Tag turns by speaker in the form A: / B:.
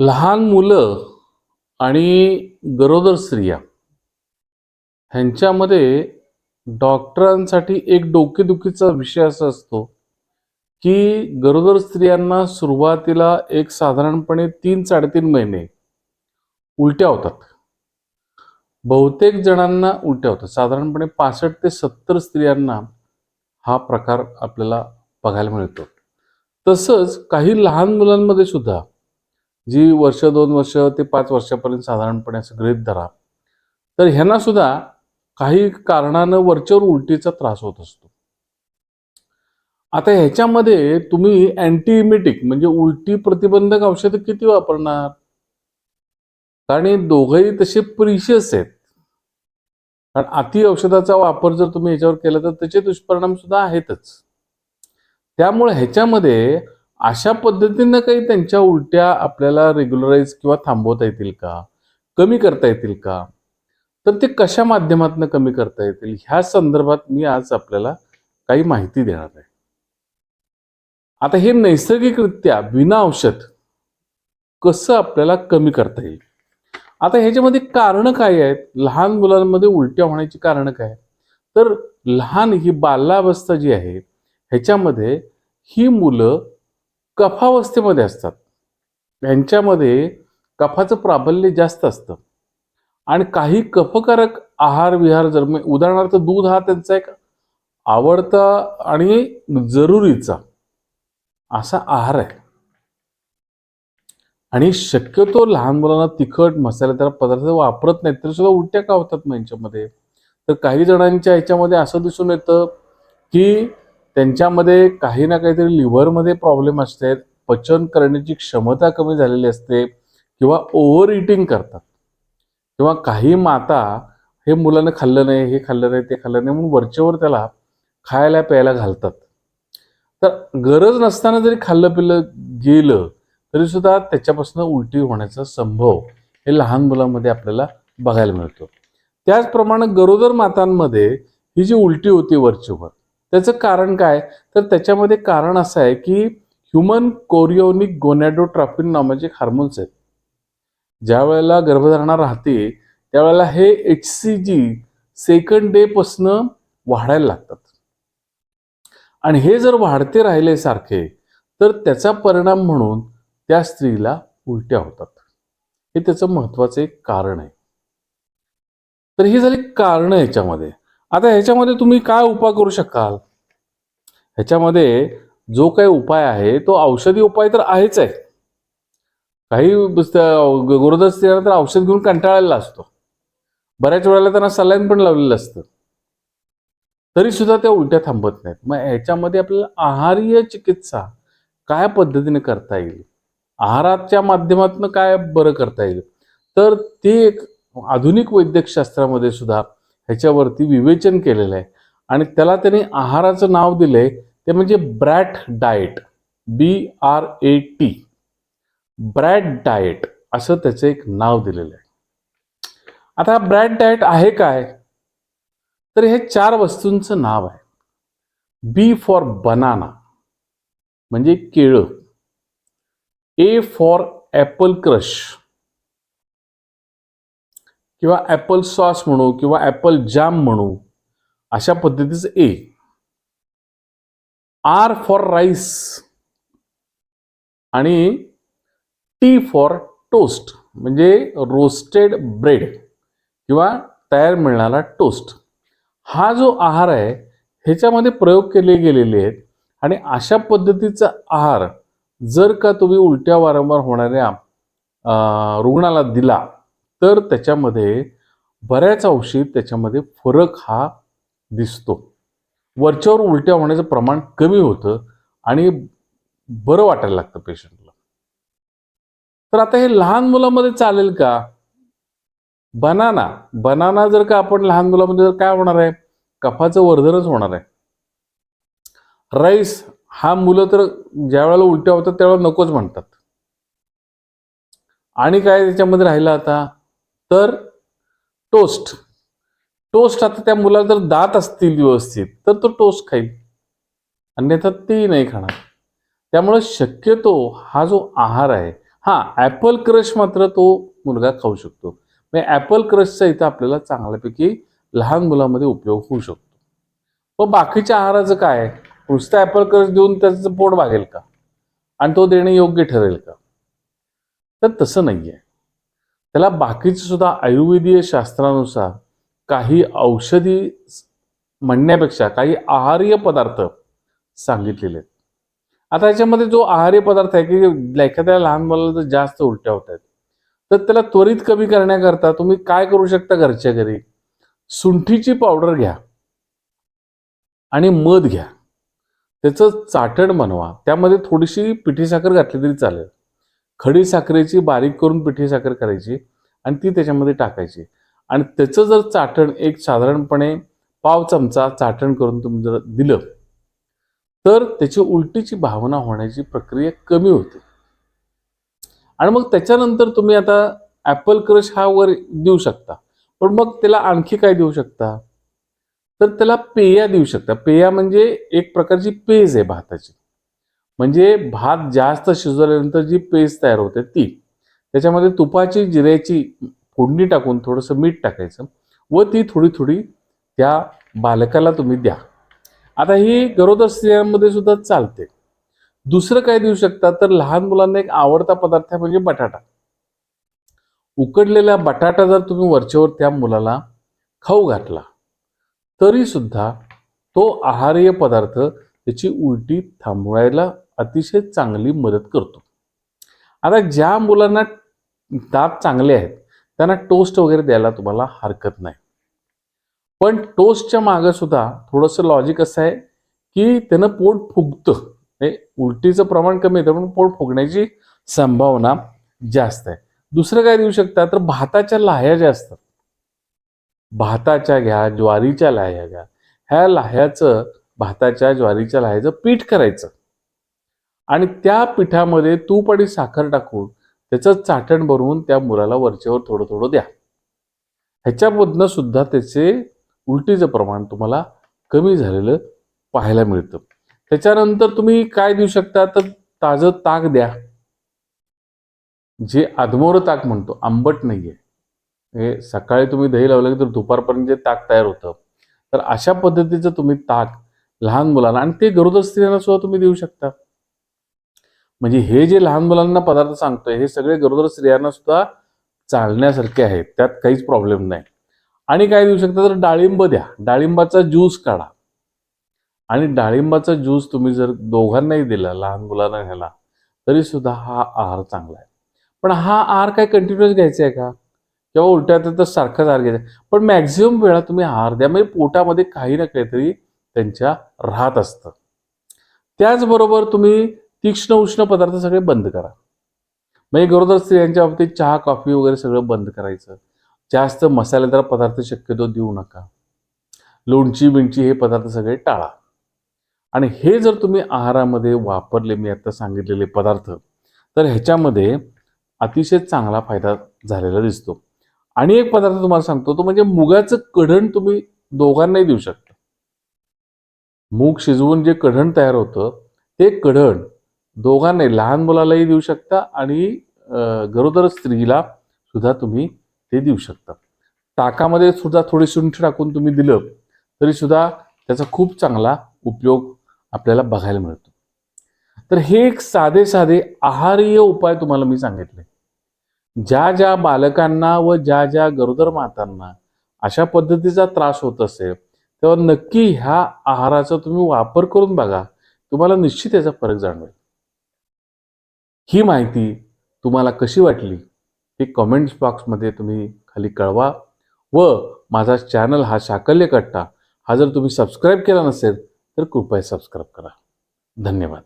A: लहान मुलं आणि गरोदर स्त्रिया ह्यांच्यामध्ये डॉक्टरांसाठी एक डोकेदुखीचा विषय असा असतो की गरोदर स्त्रियांना सुरुवातीला एक साधारणपणे तीन साडेतीन महिने उलट्या होतात. बहुतेक जणांना उलट्या होतात. साधारणपणे पासष्ट ते सत्तर स्त्रियांना हा प्रकार आपल्याला बघायला मिळतो. तसंच काही लहान मुलांमध्ये सुद्धा जी वर्ष दोन वर्ष ते पाच वर्षापर्यंत साधारणपणे असं गृहित धरा. तर ह्यांना सुद्धा काही कारणानं वरच्यावर उलटीचा त्रास होत असतो. आता ह्याच्यामध्ये तुम्ही अँटीइमेटिक म्हणजे उलटी प्रतिबंधक औषधं किती वापरणार? कारण दोघंही तसे प्रिशियस आहेत. कारण अति औषधाचा वापर जर तुम्ही ह्याच्यावर केला तर त्याचे दुष्परिणाम सुद्धा आहेतच. त्यामुळे ह्याच्यामध्ये अशा पद्धतीनं काही त्यांच्या उलट्या आपल्याला रेग्युलराईज किंवा थांबवता येतील का? कमी करता येतील का? तर ते कशा माध्यमातून कमी करता येतील? ह्या संदर्भात मी आज आपल्याला काही माहिती देणार आहे. आता हे नैसर्गिकरित्या विना औषध कसं आपल्याला कमी करता येईल? आता ह्याच्यामध्ये कारणं काय आहेत? लहान मुलांमध्ये उलट्या होण्याची कारणं काय तर लहान ही बाल्यावस्था जी आहे ह्याच्यामध्ये ही मुलं कफावस्थेमध्ये असतात. यांच्यामध्ये कफाचं प्राबल्य जास्त असतं. आणि काही कफकारक आहार विहार जर उदाहरणार्थ दूध हा त्यांचा एक आवडता आणि जरुरीचा असा आहार आहे. आणि शक्यतो लहान मुलांना तिखट मसालेदार पदार्थ वापरत नाहीत तरी सुद्धा उलट्या का होतात मग यांच्यामध्ये? तर काही जणांच्या ह्याच्यामध्ये असं दिसून येतं की त्यांच्यामध्ये काही ना काहीतरी लिव्हरमध्ये प्रॉब्लेम असते पचन करण्याची क्षमता कमी झालेली असते किंवा ओव्हर इटिंग करतात. किंवा काही माता हे मुलानं खाल्लं नाही हे खाल्लं नाही ते खाल्लं नाही म्हणून वरचेवर त्याला खायला प्यायला घालतात. तर गरज नसताना जरी खाल्लं पिलं गेलं तरी सुद्धा त्याच्यापासून उलटी होण्याचा संभव हे लहान मुलांमध्ये आपल्याला बघायला मिळतो. त्याचप्रमाणे गरोदर मातांमध्ये ही जी उलटी होती वरचीवर त्याचं कारण काय? तर त्याच्यामध्ये कारण असं आहे की ह्युमन कोरिओनिक गोनॅडोट्रॉपिन नावाचे एक हार्मोन्स आहेत. ज्या वेळेला गर्भधारणा राहते त्यावेळेला हे H C G second day पासनं वाढायला लागतात. आणि हे जर वाढते राहिले सारखे तर त्याचा परिणाम म्हणून त्या स्त्रीला उलट्या होतात. हे त्याचं महत्वाचं एक कारण आहे. तर ही झाली कारण याच्यामध्ये. आता ह्याच्यामध्ये तुम्ही काय उपाय करू शकाल? ह्याच्यामध्ये जो काही उपाय आहे तो औषधी उपाय तर आहेच आहे. काही गरोदर तर औषध घेऊन कंटाळलेला असतो. बऱ्याच वेळेला त्यांना सलाईन पण लावलेलं असतं. तरी सुद्धा त्या उलट्या थांबत नाहीत. मग ह्याच्यामध्ये आपल्याला आहारीय चिकित्सा काय पद्धतीने करता येईल? आहाराच्या माध्यमातून काय बरं करता येईल? तर ते एक आधुनिक वैद्यकशास्त्रामध्ये सुद्धा ह्याच्यावरती विवेचन केलेलं आहे. आणि त्याला त्यांनी आहाराचं नाव दिलंय ते म्हणजे BRAT diet B R A T BRAT diet असं त्याचं एक नाव दिलेलं आहे. आता हा ब्रॅड डाएट आहे काय? तर हे चार वस्तूंचं नाव आहे. बी फॉर बनाना म्हणजे केळं. ए फॉर ॲपल क्रश किंवा ॲपल सॉस म्हणू किंवा ॲपल जाम म्हणू अशा पद्धतीचं ए आर फॉर राईस आणि टी फॉर टोस्ट म्हणजे रोस्टेड ब्रेड किंवा तयार मिळणारा टोस्ट हा जो आहार आहे ह्याच्यामध्ये प्रयोग केले गेलेले आहेत आणि अशा पद्धतीचा आहार जर का तुम्ही उलट्या वारंवार होणाऱ्या रुग्णाला दिला तर त्याच्यामध्ये बऱ्याच अंशी त्याच्यामध्ये फरक हा दिसतो. वरच्यावर उलट्या होण्याचं प्रमाण कमी होतं आणि बरं वाटायला लागतं पेशंटला. तर आता हे लहान मुलामध्ये चालेल का? बनाना. बनाना जर का आपण लहान मुलामध्ये जर काय होणार आहे? कफाचं वर्धनच होणार आहे. राईस हा मुलं तर ज्या वेळेला उलट्या होतात त्यावेळेला नकोच म्हणतात. आणि काय त्याच्यामध्ये राहिलं आता? तर टोस्ट. टोस्ट आता त्या मुलाला जर दात असतील व्यवस्थित तर तो टोस्ट खाईल. अन्यथा तेही नाही खाणार. त्यामुळे शक्यतो हा जो आहार आहे हा ॲपल क्रश मात्र तो मुलगा खाऊ शकतो. म्हणजे ॲपल क्रशचा इथं आपल्याला चांगल्यापैकी लहान मुलामध्ये उपयोग होऊ शकतो. व बाकीच्या आहाराचं काय? नुसतं ॲपल क्रश देऊन त्याचं पोट भागेल का? आणि तो देणे योग्य ठरेल का? तर तसं नाही आहे त्याला बाकीचे सुद्धा आयुर्वेदीय शास्त्रानुसार काही औषधी म्हणण्यापेक्षा काही आहार्य पदार्थ सांगितलेले. आहेत आता याच्यामध्ये जो आहार्य पदार्थ आहे की एखाद्या लहान मुलाला जर जास्त उलट्या होत आहेत तर त्याला त्वरित कमी करण्याकरता तुम्ही काय करू शकता घरच्या घरी? सुंठीची पावडर घ्या आणि मध घ्या. त्याचं चाटण बनवा. त्यामध्ये थोडीशी पिठी साखर घातली तरी चालेल. खडी साखरेची बारीक करून पिठी साखर करायची आणि ती त्याच्यामध्ये टाकायची. आणि त्याचं जर चाटण एक साधारणपणे पाव चमचा चाटण करून तुम्ही जर दिलं तर त्याची उलटीची भावना होण्याची प्रक्रिया कमी होते. आणि मग त्याच्यानंतर तुम्ही आता ॲपल क्रश हा वर देऊ शकता. पण मग त्याला आणखी काय देऊ शकता? तर त्याला पेया देऊ शकता. पेया म्हणजे एक प्रकारची पेज आहे भाताची. म्हणजे भात जास्त शिजवल्यानंतर जी पेस्ट तयार होते ती त्याच्यामध्ये तुपाची जिऱ्याची फोडणी टाकून थोडंसं मीठ टाकायचं व ती थोडी थोडी त्या बालकाला तुम्ही द्या. आता ही गरोदर स्त्रियांमध्ये सुद्धा चालते. दुसरं काय देऊ शकता? तर लहान मुलांना एक आवडता पदार्थ आहे म्हणजे बटाटा. उकडलेला बटाटा जर तुम्ही वरच्यावर त्या मुलाला खाऊ घातला तरी सुद्धा तो आहार्य पदार्थ त्याची उलटी थांबवायला अतिशय चांगली मदत करतो. आता ज्या मुलांना दात चांगले आहेत त्यांना टोस्ट वगैरे द्यायला तुम्हाला हरकत नाही. पण टोस्टच्या मागं सुद्धा थोडंसं लॉजिक असं आहे की त्यानं पोट फुगतं. हे उलटीचं प्रमाण कमी येतं पण पोट फुगण्याची संभावना जास्त आहे. दुसरं काय देऊ शकता तर भाताच्या लाह्या ज्या असतात भाताच्या घ्या ज्वारीच्या लाह्या घ्या. ह्या लाह्याचं भाताच्या ज्वारीच्या लाह्याचं पीठ करायचं. आणि त्या पिठामध्ये तूप आणि साखर टाकून त्याचं चाटण बनवून त्या मुलाला वरच्यावर थोडं थोडं द्या. ह्याच्यामधनं सुद्धा त्याचे उलटीचं प्रमाण तुम्हाला कमी झालेलं पाहायला मिळतं. त्याच्यानंतर तुम्ही काय देऊ शकता? तर ताजं ताक द्या. जे आदमोरं ताक म्हणतो आंबट नाहीये. हे सकाळी तुम्ही दही लावलं की तर दुपारपर्यंत जे ताक तयार होतं. तर अशा पद्धतीचं तुम्ही ताक लहान मुलांना आणि ते गरोदर स्त्रियांना सुद्धा तुम्ही देऊ शकता. म्हणजे हे जे लहान मुलांना पदार्थ सांगतोय हे सगळे गरोदर स्त्रियांना सुद्धा चालण्यासारखे आहेत. त्यात काहीच प्रॉब्लेम नाही. आणि काय देऊ शकता तर डाळिंब द्या. डाळिंबाचा ज्यूस काढा. आणि डाळिंबाचा ज्यूस तुम्ही जर दोघांनाही दिला लहान मुलांना ह्याला तरी सुद्धा हा आहार चांगला आहे. पण हा आहार काय कंटिन्युअस घ्यायचा आहे का? किंवा उलट्या तर सारखाच आहार घ्यायचा पण मॅक्झिमम वेळा तुम्ही आहार द्या. म्हणजे पोटामध्ये काही ना काहीतरी त्यांच्या राहत असतं. त्याचबरोबर तुम्ही तीक्ष्ण उष्ण पदार्थ सगळे बंद करा. म्हणजे गरोदर स्त्रियांच्या बाबतीत चहा कॉफी वगैरे सगळं बंद करायचं. जास्त मसालेदार पदार्थ शक्यतो देऊ नका. लोणची बिंची हे पदार्थ सगळे टाळा. आणि हे जर तुम्ही आहारामध्ये वापरले मी आत्ता सांगितलेले पदार्थ तर ह्याच्यामध्ये अतिशय चांगला फायदा झालेला दिसतो. आणि एक पदार्थ तुम्हाला सांगतो तो म्हणजे मुगाचं कढण तुम्ही दोघांनाही देऊ शकता. मूग शिजवून जे कढण तयार होतं ते कढण दोघांनाही लहान मुलालाही देऊ शकता आणि गरोदर स्त्रीला सुद्धा तुम्ही ते देऊ शकता. ताकामध्ये सुद्धा थोडी सुंठ टाकून तुम्ही दिलं तरी सुद्धा त्याचा खूप चांगला उपयोग आपल्याला बघायला मिळतो. तर हे एक साधे साधे आहारीय उपाय तुम्हाला मी सांगितले. ज्या ज्या बालकांना व ज्या ज्या गरोदर मातांना अशा पद्धतीचा त्रास होत असेल तेव्हा नक्की ह्या आहाराचा तुम्ही वापर करून बघा. तुम्हाला निश्चित याचा फरक जाणवेल. ही माहिती तुम्हाला कशी वाटली ते कमेंट्स बॉक्समध्ये तुम्ही खाली कळवा. व माझा चॅनल हा शाकल्य कट्टा हा जर तुम्ही सबस्क्राईब केला नसेल तर कृपया सबस्क्राईब करा. धन्यवाद.